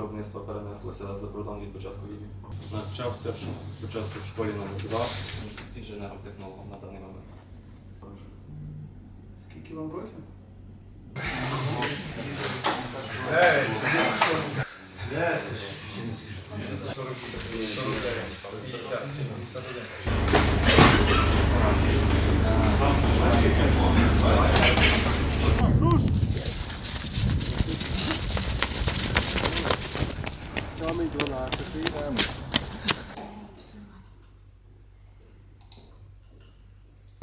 виробництва перенеслося за кордон від початку війни. Навчався в ш- спочатку в школі номер 2 інженером-технологом на даний момент. Скільки вам років?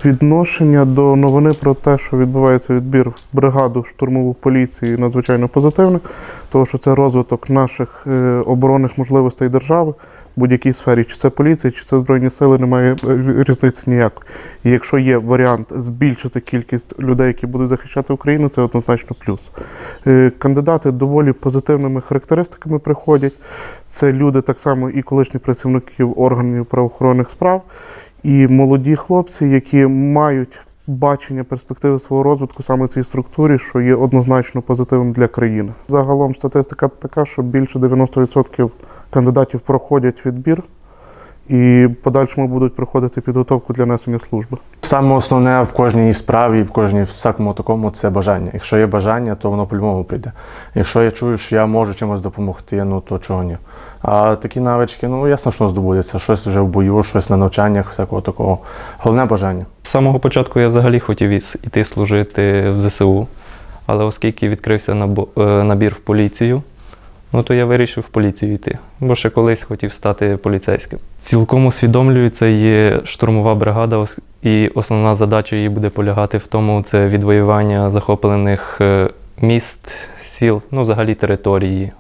Відношення до новини про те, що відбувається відбір в бригаду штурмову поліції, надзвичайно позитивне, тому що це розвиток наших е, оборонних можливостей держави будь-якій сфері, чи це поліція, чи це збройні сили, немає е, різниці ніякої. І якщо є варіант збільшити кількість людей, які будуть захищати Україну, це однозначно плюс. Е, Кандидати доволі позитивними характеристиками приходять. Це люди так само і колишні працівників органів правоохоронних справ, і молоді хлопці, які мають бачення перспективи свого розвитку саме в цій структурі, що є однозначно позитивним для країни. Загалом статистика така, що більше 90% кандидатів проходять відбір і подальшому будуть проходити підготовку для несення служби. Саме основне в кожній справі, в кожній всякому такому це бажання. Якщо є бажання, то воно по-любому прийде. Якщо я чую, що я можу чимось допомогти, ну то чого ні. А такі навички, ну ясно, що здобудеться. Щось вже в бою, щось на навчаннях, всякого такого. Головне бажання. З самого початку я взагалі хотів іти служити в ЗСУ, але оскільки відкрився е, набір в поліцію, ну то я вирішив в поліцію йти, бо ще колись хотів стати поліцейським. Цілком усвідомлюю, це є штурмова бригада, і основна задача її буде полягати в тому, це відвоювання захоплених е, міст, сіл, ну взагалі території